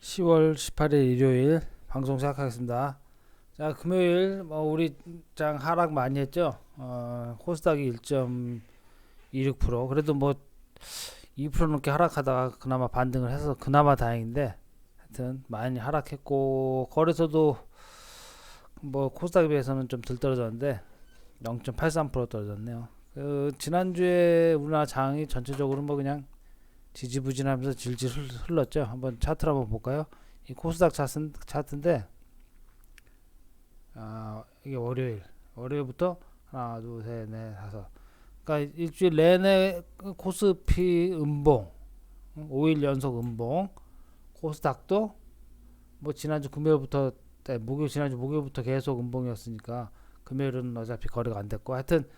10월 18일 일요일 방송 시작하겠습니다. 자 금요일 뭐 우리 장 하락 많이 했죠. 어, 코스닥이 1.26% 그래도 뭐 2% 넘게 하락하다가 그나마 반등을 해서 그나마 다행인데 하여튼 많이 하락했고 거래소도 뭐 코스닥에 비해서는 좀 덜 떨어졌는데 0.83% 떨어졌네요. 그 지난주에 우리나라 장이 전체적으로 뭐 그냥 지지부진하면서 질질 흘- 흘렀죠. 한번 차트를 한번 볼까요? 이 코스닥 차트, 차트인데 아 이게 월요일 월요일부터 하나 둘셋넷 다섯 그러니까 일주일 내내 그 코스피 음봉 5일 연속 음봉 코스닥도 뭐 지난주 금요일부터 네, 목요일 지난주 목요일부터 계속 음봉이었으니까 금요일은 어차피 거래가 안 됐고 하여튼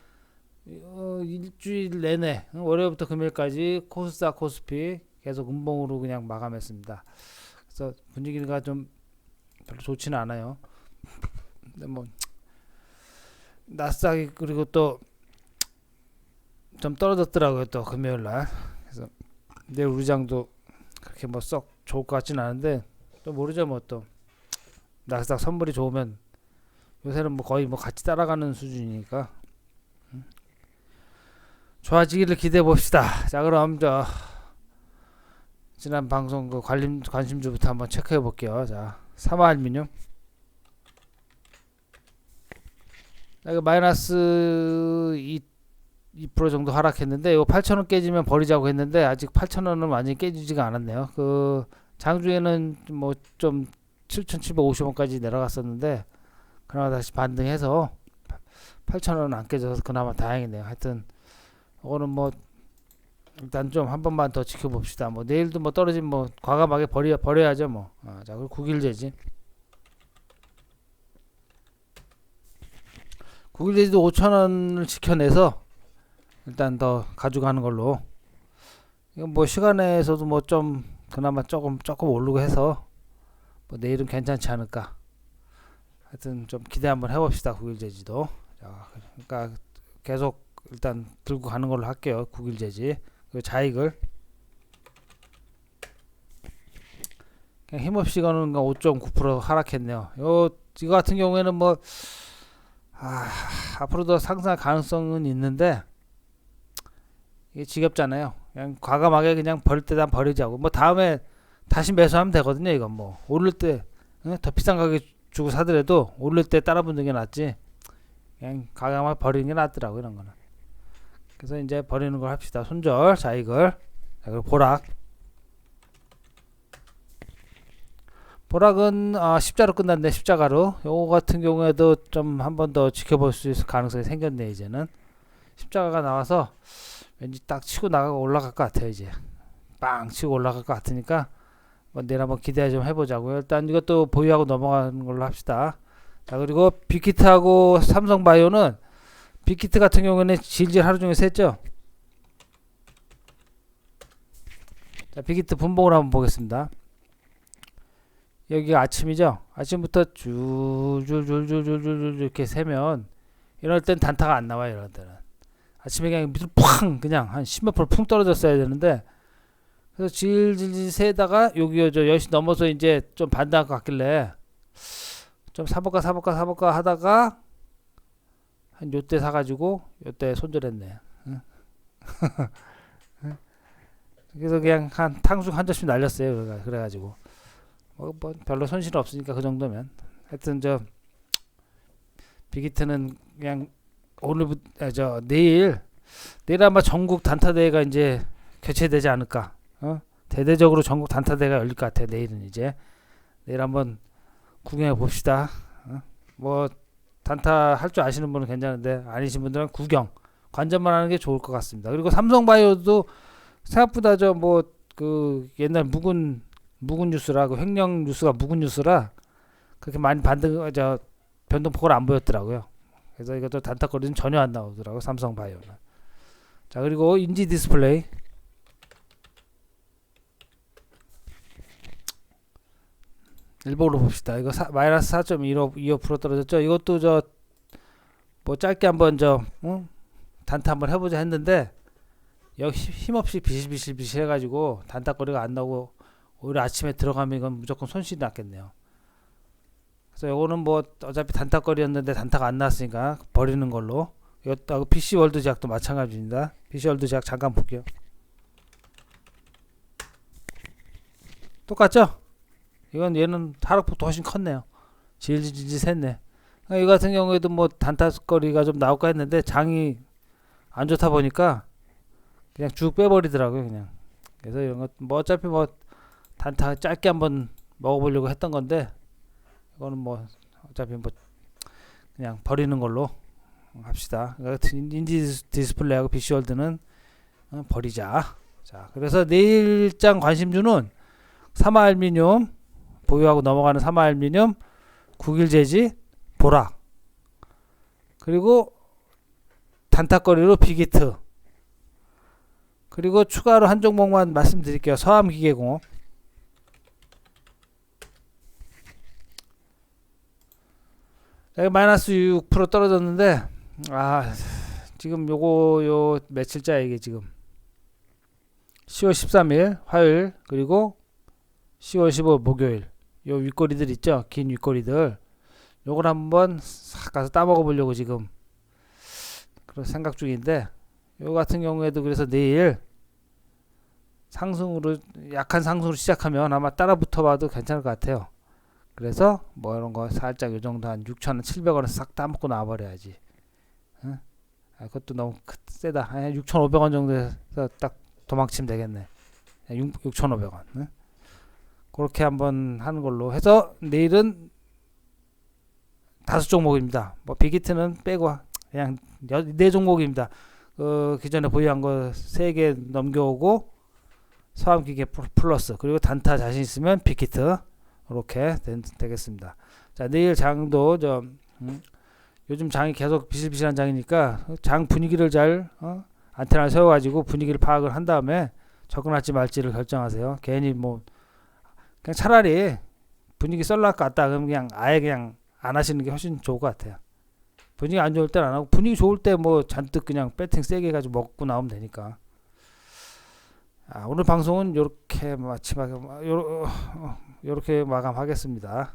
어, 일주일 내내 어, 월요일부터 금요일까지 코스닥 코스피 계속 음봉으로 그냥 마감했습니다. 그래서 분위기가 좀 별로 좋지는 않아요. 근데 뭐 나스닥이 그리고 또 좀 떨어졌더라고요 또 금요일 날. 그래서 내일 우리장도 그렇게 뭐 썩 좋을 것 같지는 않은데 또 모르죠 뭐 또 나스닥 선물이 좋으면 요새는 뭐 거의 뭐 같이 따라가는 수준이니까 좋아지기를 기대해 봅시다. 자 그럼 저 지난 방송 그 관심 관심주부터 한번 체크해 볼게요. 자 사마알미늄 자, 이거 마이너스 2, 2% 정도 하락했는데 이거 8,000원 깨지면 버리자고 했는데 아직 8,000원은 완전히 깨지지가 않았네요. 그 장주에는 뭐 좀 7,750원까지 내려갔었는데 그나마 다시 반등해서 8,000원 안 깨져서 그나마 다행이네요. 하여튼 이거는 뭐 일단 좀 한 번만 더 지켜봅시다. 뭐 내일도 뭐 떨어지면 뭐 과감하게 버려 버려야죠 뭐. 아, 자 그리고 국일제지. 국일제지도 5천 원을 지켜내서 일단 더 가져가는 걸로. 이건 뭐 시간에서도 뭐 좀 그나마 조금 조금 오르고 해서 뭐 내일은 괜찮지 않을까. 하여튼 좀 기대 한번 해봅시다 국일제지도. 자, 그러니까 계속 일단 들고 가는 걸로 할게요. 국일제지. 그 자익을 그냥 힘없이 가는 거5.9% 하락했네요. 요 이거 같은 경우에는 뭐 아, 앞으로도 상승 가능성은 있는데 이게 지겹잖아요. 그냥 과감하게 그냥 버릴 때다 버리자고. 뭐 다음에 다시 매수하면 되거든요. 이건 뭐 오를 때 더 비싼 가격 주고 사더라도 오를 때 따라 붙는 게 낫지. 그냥 과감하게 버리는 게 낫더라고 이런 거는. 그래서 이제 버리는 걸 합시다. 손절 자익을. 자, 그리고 보락. 보락은 아, 십자로 끝났네. 십자가로. 요거 같은 경우에도 좀 한 번 더 지켜볼 수 있을 가능성이 생겼네. 이제는 십자가가 나와서 왠지 딱 치고 나가고 올라갈 것 같아요. 이제 빵 치고 올라갈 것 같으니까 뭐 내일 한번 기대 좀 해보자고요. 일단 이것도 보유하고 넘어가는 걸로 합시다. 자 그리고 빅히트하고 삼성바이오는 빅히트 같은 경우에는 질질 하루 종일 샜죠. 자, 빅히트 분봉을 한번 보겠습니다. 여기가 아침이죠. 아침부터 줄줄줄줄줄줄 이렇게 세면 이럴 땐 단타가 안 나와요. 이럴 때는 아침에 그냥 밑으로 팡 그냥 한 10몇 프로 풍 떨어졌어야 되는데 그래서 질질질 세다가 여기 저 10시 넘어서 이제 좀 반등할 것 같길래 좀 사볼까 사볼까 사볼까 하다가 한 요때 사가지고 요때 손절했네. 응? 그래서 그냥 한 탕수육 한 접시 날렸어요. 그래가- 그래가지고 뭐, 뭐 별로 손실 없으니까 그 정도면 하여튼 저 빅히트는 그냥 오늘부터 아, 저 내일 내일 아마 전국 단타 대회가 이제 개최되지 않을까. 어? 대대적으로 전국 단타 대회가 열릴 것 같아. 내일은 이제 내일 한번 구경해 봅시다. 어? 뭐 단타 할 줄 아시는 분은 괜찮은데 아니신 분들은 구경 관전만 하는 게 좋을 것 같습니다. 그리고 삼성바이오도 생각보다 저 뭐 그 옛날 묵은 묵은 뉴스라 그 횡령 뉴스가 묵은 뉴스라 그렇게 많이 반등 저 변동폭을 안 보였더라고요. 그래서 이것도 단타거리는 전혀 안 나오더라고 요 삼성바이오는. 자 그리고 인지 디스플레이 일본으로 봅시다. 이거 사, 마이너스 4.25% 떨어졌죠. 이것도 저 뭐 짧게 한번 저 응? 단타 한번 해보자 했는데 힘- 힘없이 비실비실비실 해가지고 단타거리가 안 나오고 오히려 아침에 들어가면 이건 무조건 손실이 났겠네요. 그래서 요거는 뭐 어차피 단타거리였는데 단타가 안 나왔으니까 버리는 걸로. 이것도 PC 월드 제약도 마찬가지입니다. PC 월드 제약 잠깐 볼게요. 똑같죠? 이건 얘는 하락폭도 훨씬 컸네요. 질질질 샜네. 아, 이 같은 경우에도 뭐 단타거리가 좀 나올까 했는데 장이 안 좋다 보니까 그냥 쭉 빼버리더라고요 그냥. 그래서 이런 것뭐 어차피 뭐 단타 짧게 한번 먹어보려고 했던 건데 이거는 뭐 어차피 뭐 그냥 버리는 걸로 합시다. 그러니까 인디 디스플레이하고 비시월드는 어, 버리자. 자, 그래서 내일장 관심주는 사마알미늄 보유하고 넘어가는 사마알미늄, 국일제지, 보라. 그리고 단타거리로 비기트. 그리고 추가로 한 종목만 말씀드릴게요. 서암기계공업. 마이너스 6% 떨어졌는데 아 지금 요거 요 며칠자 이게 지금 10월 13일 화요일 그리고 10월 15일 목요일 요 윗꼬리들 있죠 긴 윗꼬리들 요걸 한번 싹 가서 따먹어 보려고 지금 그런 생각 중인데 요 같은 경우에도 그래서 내일 상승으로 약한 상승으로 시작하면 아마 따라 붙어봐도 괜찮을 것 같아요. 그래서 뭐 이런 거 살짝 요 정도 한 6천 700원에 싹 따먹고 나와버려야지. 응? 아, 그것도 너무 크- 세다. 한 6,500원 정도에서 딱 도망치면 되겠네. 6, 6,500원. 응? 그렇게 한번 하는 걸로 해서 내일은 다섯 종목입니다. 뭐 빅히트는 빼고 그냥 여- 네 종목입니다. 그 기존에 보유한 거 세 개 넘겨오고 서암기계 플- 플러스 그리고 단타 자신 있으면 빅히트 이렇게 되, 겠습니다 자 내일 장도 저 음, 요즘 장이 계속 비실비실한 장이니까 장 분위기를 잘 어? 안테나를 세워가지고 분위기를 파악을 한 다음에 접근할지 말지를 결정하세요. 괜히 뭐 그냥 차라리 분위기 것 같다 그러면 그냥 아예 그냥 안 하시는 게 훨씬 좋을 것 같아요. 분위기 안 좋을 때는 안 하고 분위기 좋을 때 뭐 잔뜩 그냥 배팅 세게 해가지고 먹고 나오면 되니까. 아, 오늘 방송은 요렇게 마침하게 요렇게 마감하겠습니다.